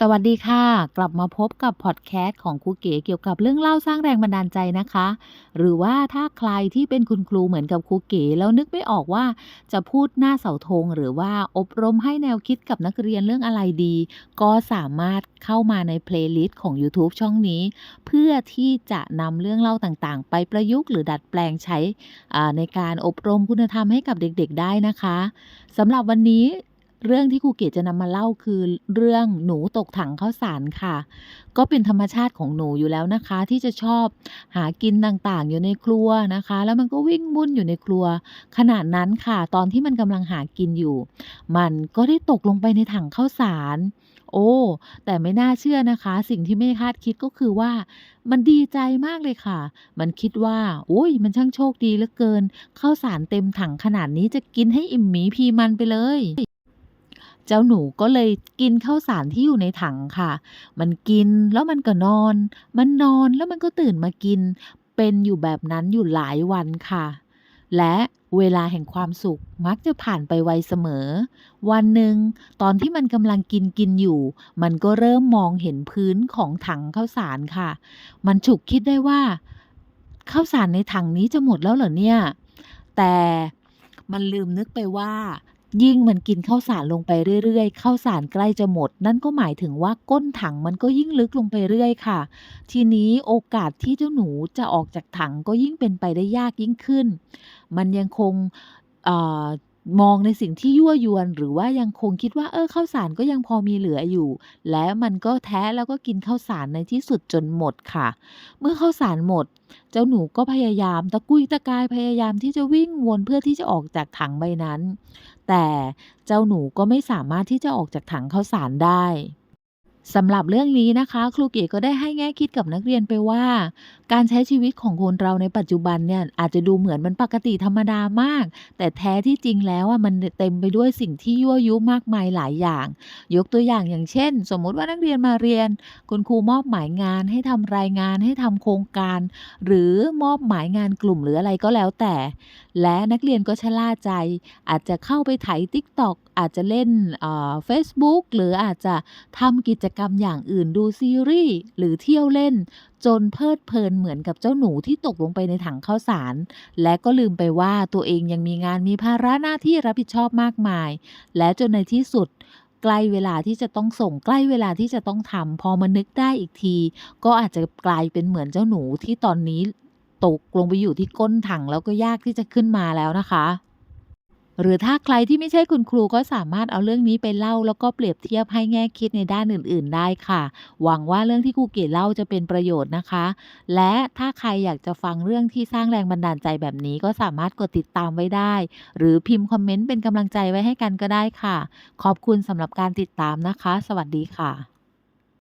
สวัสดีค่ะ กลับมาพบกับพอดแคสต์ของครูเก๋เกี่ยวกับเรื่องเล่าสร้างแรงบันดาลใจนะคะ หรือว่าถ้าใครที่เป็นคุณครูเหมือนกับครูเก๋แล้วนึกไม่ออกว่า จะพูดหน้าเสาธงหรือว่าอบรมให้แนวคิดกับนักเรียนเรื่องอะไรดี ก็สามารถเข้ามาในเพลย์ลิสต์ของ YouTube ช่องนี้ เพื่อที่จะนำเรื่องเล่าต่างๆ ไปประยุกต์หรือดัดแปลงใช้ในการอบรมคุณธรรมให้กับเด็กๆ ได้นะคะสำหรับวันนี้ เรื่องที่ครูเกดจะนำมาเล่าคือเรื่องหนูตกถังข้าวสารค่ะ ก็เป็นธรรมชาติของหนูอยู่แล้วนะคะ ที่จะชอบหากินต่างๆ อยู่ในครัวนะคะ แล้วมันก็วิ่งวุ่นอยู่ในครัวขณะนั้นค่ะ ตอนที่มันกำลังหากินอยู่ มันก็ได้ตกลงไปในถังข้าวสาร โอ้ แต่ไม่น่าเชื่อนะคะ สิ่งที่ไม่คาดคิดก็คือว่า มันดีใจมากเลยค่ะ มันคิดว่าโอ้ยมันช่างโชคดีเหลือเกินข้าวสารเต็มถังขนาดนี้จะกินให้อิ่มหมีพีมันไปเลย เจ้าหนูก็เลยกินข้าวสารที่อยู่ในถังค่ะ มันกินแล้วมันก็นอน มันนอนแล้วมันก็ตื่นมากิน เป็นอยู่แบบนั้นอยู่หลายวันค่ะ และเวลาแห่งความสุขมักจะผ่านไปไวเสมอ วันหนึ่งตอนที่มันกำลังกินกินอยู่ มันก็เริ่มมองเห็นพื้นของถังข้าวสารค่ะ มันฉุกคิดได้ว่าข้าวสารในถังนี้จะหมดแล้วเหรอเนี่ย แต่มันลืมนึกไปว่า ยิ่งมันกินข้าวสารลงไปเรื่อยๆข้าวสารใกล้จะหมด นั่นก็หมายถึงว่าก้นถังมันก็ยิ่งลึกลงไปเรื่อยค่ะ ทีนี้โอกาสที่เจ้าหนูจะออกจากถังก็ยิ่งเป็นไปได้ยากยิ่งขึ้น มันยังคงเอ่อ มองในสิ่งที่ยั่วยวน หรือว่ายังคงคิดว่าเออข้าวสารก็ยังพอมีเหลืออยู่ และมันก็แท้แล้วก็กินข้าวสารในที่สุดจนหมดค่ะ เมื่อข้าวสารหมด เจ้าหนูก็พยายามตะกุยตะกายพยายามที่จะวิ่งวนเพื่อที่จะออกจากถังใบนั้น แต่เจ้าหนูก็ไม่สามารถที่จะออกจากถังข้าวสารได้ สำหรับเรื่องนี้นะคะ ครูเก๋ก็ได้ให้แง่คิดกับนักเรียนไปว่า การใช้ชีวิตของคนเราในปัจจุบันเนี่ยอาจจะดูเหมือนมันปกติธรรมดามาก แต่แท้ที่จริงแล้วอะมันเต็มไปด้วยสิ่งที่ยั่วยุมากมายหลายอย่าง ยกตัวอย่างอย่างเช่น สมมุติว่านักเรียนมาเรียน คุณครูมอบหมายงานให้ทำรายงานให้ทำโครงการ หรือมอบหมายงานกลุ่มหรืออะไรก็แล้วแต่ และนักเรียนก็ชะล่าใจ อาจจะเข้าไปไถ TikTok อาจจะเล่นเฟซบุ๊กหรืออาจจะทำกิจกรรมอย่างอื่นดูซีรีส์หรือเที่ยวเล่น จนเพลิดเพลินเหมือนกับเจ้าหนูที่ตกลงไปในถังข้าวสาร และก็ลืมไปว่าตัวเองยังมีงานมีภาระหน้าที่รับผิดชอบมากมาย และจนในที่สุดใกล้เวลาที่จะต้องส่งใกล้เวลาที่จะต้องทำพอมานึกได้อีกที ก็อาจจะกลายเป็นเหมือนเจ้าหนูที่ตอนนี้ตกลงไปอยู่ที่ก้นถังแล้วก็ยากที่จะขึ้นมาแล้วนะคะ หรือถ้าใครที่ไม่ใช่คุณครูก็สามารถเอาเรื่องนี้ไปเล่า แล้วก็เปรียบเทียบให้แง่คิดในด้านอื่น ๆ ได้ค่ะ หวังว่าเรื่องที่ครูเก๋เล่าจะเป็นประโยชน์นะคะ และถ้าใครอยากจะฟังเรื่องที่สร้างแรงบันดาลใจแบบนี้ก็สามารถกดติดตามไว้ได้ หรือพิมพ์คอมเมนต์เป็นกำลังใจไว้ให้กันก็ได้ค่ะ ขอบคุณสำหรับการติดตามนะคะ สวัสดีค่ะ